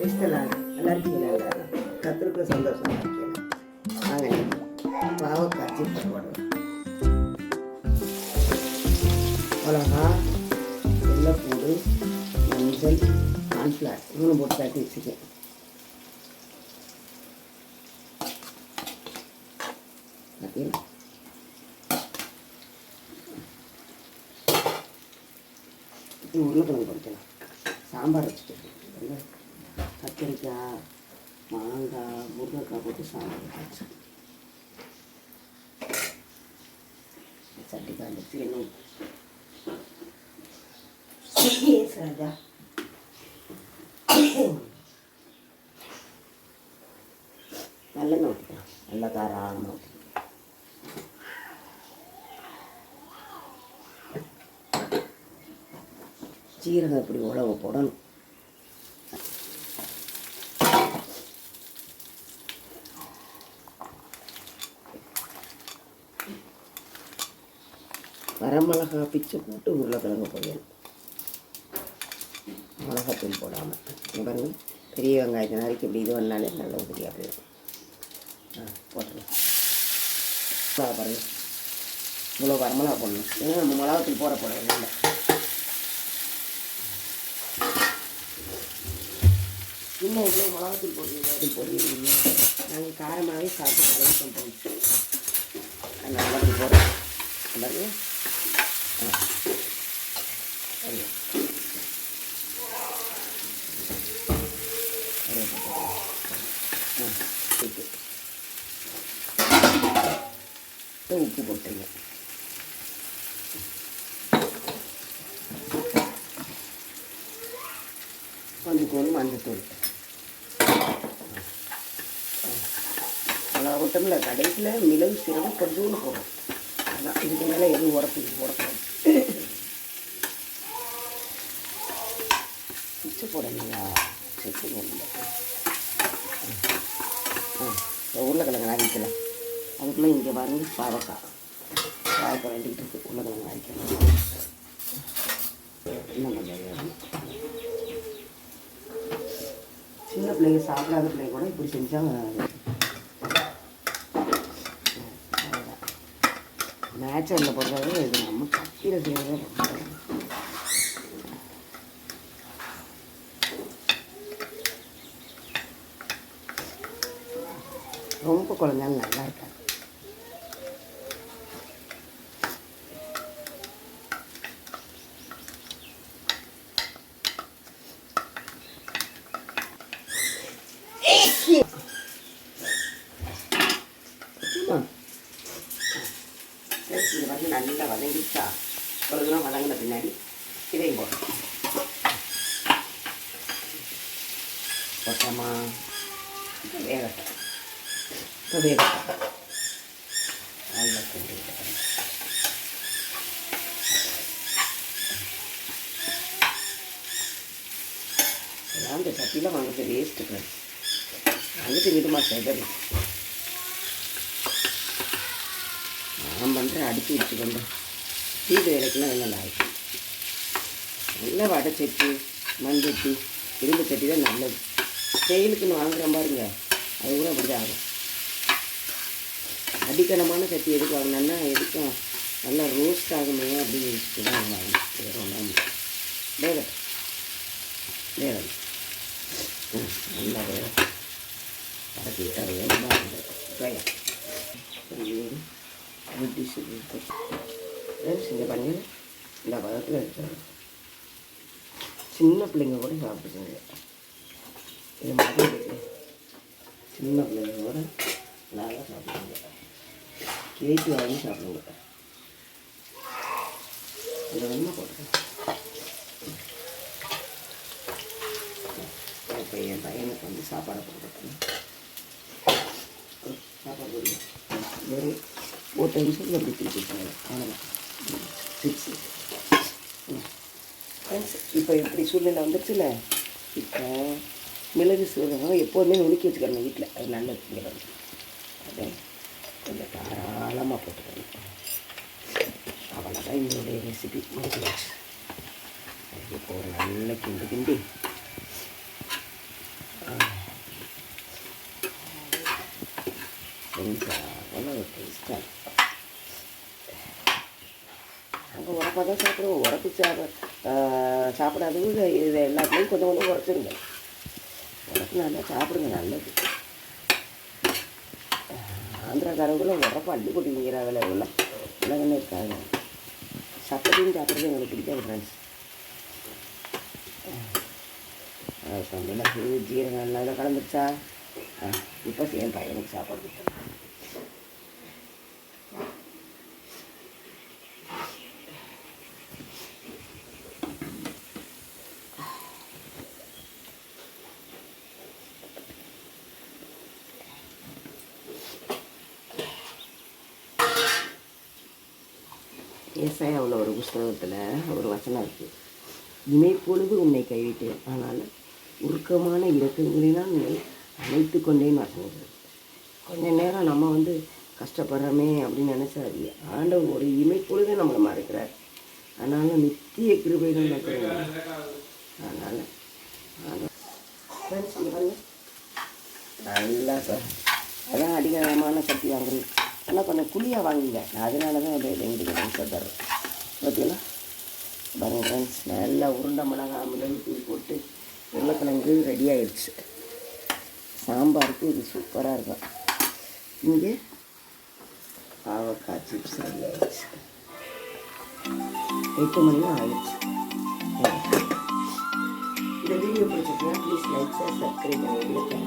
கிறிஸ்தலாங்க நல்லா இருக்கீங்களா எல்லாரும் கத்திருக்க சந்தோஷமா இருக்கீங்க வாங்க பாவக்காய் சிப்ஸ் போடுவோம் மிளகா வெள்ளைப்பூடு மஞ்சள் கான்ஃப்ளவர் மூணு போட்டு தட்டி வச்சுக்கேன் பார்த்தீங்களா உருளைக்கிழங்கு பொரிக்கலாம் சாம்பார் வச்சுட்டு கத்திரிக்காய் மாங்காய் முருங்கைக்காய் போட்டு சாம்பார் வச்சு. சட்டி காண்டிச்சு என்ன ராஜா. நல்லெண்ணெய் ஊற்றிக்கலாம் நல்லா தாராளமாக ஊற்றிக்கலாம் சீரகம் இப்படி உழவு போடணும். வரமிளகா பிச்சு போட்டு உருளைக்கிழங்கு பொரியல். மிளகாத்தூள் போடாமல் இங்க பாருங்க பெரிய வெங்காயத்தை நறுக்கி இப்படி இது பண்ணாலே நல்ல உதிரியாக போயிடும் ஆ போட்டுருவோம் மிளகா இவ்வளோ வரமிளகா போடணும். ஏன்னா நம்ம மிளகாத்தூள் போட போட இல்லை. இன்னும் இவ்வளோ மிளகாத்தூள் போடுவீங்க போடுவீங்க நாங்கள் காரமாகவே சாப்பிட்டு பழகிட்டோம் போயிட்டு அதனால் போடுறோம். பாருங்க. உப்பு போட்டுங்க கொஞ்சம் மஞ்சத்தூள். அவ்வளோ ஊட்டமில்ல கடைசியில் மிளகு சீரகம் கொஞ்சம் போடும் அதான் இதுக்கு மேலே எதுவும் உரத்துக்கு போடக்கூடாது. பிச்சு போடணுங்களா சரி போடல. உருளைக்கிழங்கு அரிக்கலாம் அதுக்குள்ளே இங்கே பாருங்க பாவக்காய். பாவக்காய் வேண்டிக்கிட்டு இருக்குது உருளைக்கிழங்கு அரிக்கலாம் இன்னும் கொஞ்சம் வேணும் சின்ன பிள்ளைங்க சாப்பிடாத பிள்ளைங்க கூட இப்படி செஞ்சால் நேச்சுரலில் பொறுத்தவரை இது நம்ம கத்தியில் செய்கிறதே ரொம்ப ரொம்ப குழந்தைங்க நல்லா இருக்காது சும்மா. சரி, இது வந்து நல்லா வதங்கிச்சா ஒரு தூரம் வதங்கின பின்னாடி இதையும் போட்டோம் போட்டோமா இப்போ வேகட்டும் இப்போ வேகட்டும் நல்லா கிண்டி விட்டுக்கணும். சட்டியில் வாங்கிட்டு வேஸ்ட்டுக்கு வாங்கிட்டு விடுமா செதறி நான் பண்ணுறேன் அடித்து வச்சுக்கொண்டு வீடு வேலைக்கெல்லாம் என்ன ஆகிடும் நல்ல வடை சட்டி மண் சட்டி இரும்பு சட்டி தான் நல்லது. செயலுக்குன்னு வாங்குகிறோம் பாருங்க. அது கூட அப்படி தான் ஆகும். அடிக்கணமான சட்டி எதுக்கு வாங்கினேன்னா எதுக்கும் நல்லா ரோஸ்ட் ஆகுமே அப்படின்னு வச்சுட்டு தான் வாங்கணும் வேறு ஒன்றும் வேகட்டும் நல்லா வேறு கடைசி விட்டால் டிஷ்ஷு செஞ்ச பண்ணி இந்த பதத்தில் எடுத்தாங்க சின்ன பிள்ளைங்க கூட சாப்பிட்டுச்சுங்க இது மாதிரி சின்ன பிள்ளைங்க கூட நல்லா சாப்பிடுங்க கேட்டு வாங்கி சாப்பிடுங்க. இதை வேணுமா போட்டுருக்கேன் இப்போ என் பையனுக்கு வந்து சாப்பாடு போட்டுருக்கேன் சாப்பாடு கொடுங்க வெறும் ஒரு நிமிஷத்தில் அப்படி திருப்பி அவ்வளோதான் சிப்ஸு ஃப்ரெண்ட்ஸ் இப்போ எப்படி சூழ்நிலை வந்துருச்சுல. இப்போ மிளகு சீரகம் எப்போதுமே நுணுக்கி வச்சுக்கணும் வீட்டில் அது நல்லது மிளகு அதை கொஞ்சம் தாராளமாக போட்டுக்கிறேன் அவ்வளோதான் இதனுடைய ரெசிபி முடிஞ்சிடுச்சு இப்போ ஒரு நல்ல கிண்டு கிண்டி. அவ்வளோ டேஸ்ட்டாக அங்கே உரப்பாக தான் சாப்பிடுவோம். உரப்பு சாப்பிட சாப்பிடாதவங்க இது எல்லாத்துலேயும் கொஞ்சம் கொஞ்சம் குறைச்சிருங்க. உடம்பு நல்லா சாப்பிடுங்க நல்லது. ஆந்திராக்காரங்களும் உடம்பு அள்ளி கொட்டி வேலை உள்ள உலகமே இருக்காங்க. சப்பத்தையும் சாப்பிட்றது எங்களுக்கு பிடிக்காது ஃப்ரெண்ட்ஸ் ஜீரகம் எல்லாம் கலந்துருச்சா? இப்போ என் பையனுக்கு சாப்பாடு கொடுத்தேன் ஏசாயாவில் ஒரு புஸ்தகத்தில் ஒரு வசனம் இருக்குது இமைப்பொழுது உன்னை கைவிட்டேன். ஆனால் உருக்கமான இறக்கங்களினால் நீ அழைத்து கொண்டேன்னு வசனம் கொஞ்ச நேரம் நம்ம வந்து கஷ்டப்படுறோமே அப்படின்னு நினச்சாது ஆண்டவர் ஒரு இமைப்பொழுதே நம்மளை மறைக்கிறார். அதனால் நித்திய கிருபைகள் நடக்கிறாங்க அதனால் நல்லா சார் அதான் அதிகாரமான சக்தி வாங்குறது. ஆனால் கொஞ்சம் குழியாக வாங்குங்க. அதனால தான் அப்படியே எங்களுக்கு சொல்கிறேன் தரும் பார்த்தீங்களா பாருங்க ஃப்ரெண்ட்ஸ் நல்லா உருண்டை மிளகா மிளகு தூள் போட்டு உருளைக்கிழங்கு ரெடி ஆயிடுச்சு சாம்பாருக்கு இது சூப்பராக இருக்கும். இங்கே பாவக்காய் சிப்ஸ் ரெடி ஆயிடுச்சு எட்டு மணியும் ஆயிடுச்சு. இந்த வீடியோ பிடிச்சிருக்கா ப்ளீஸ் லைக் சார் சப்ஸ்கிரைப் பண்ணி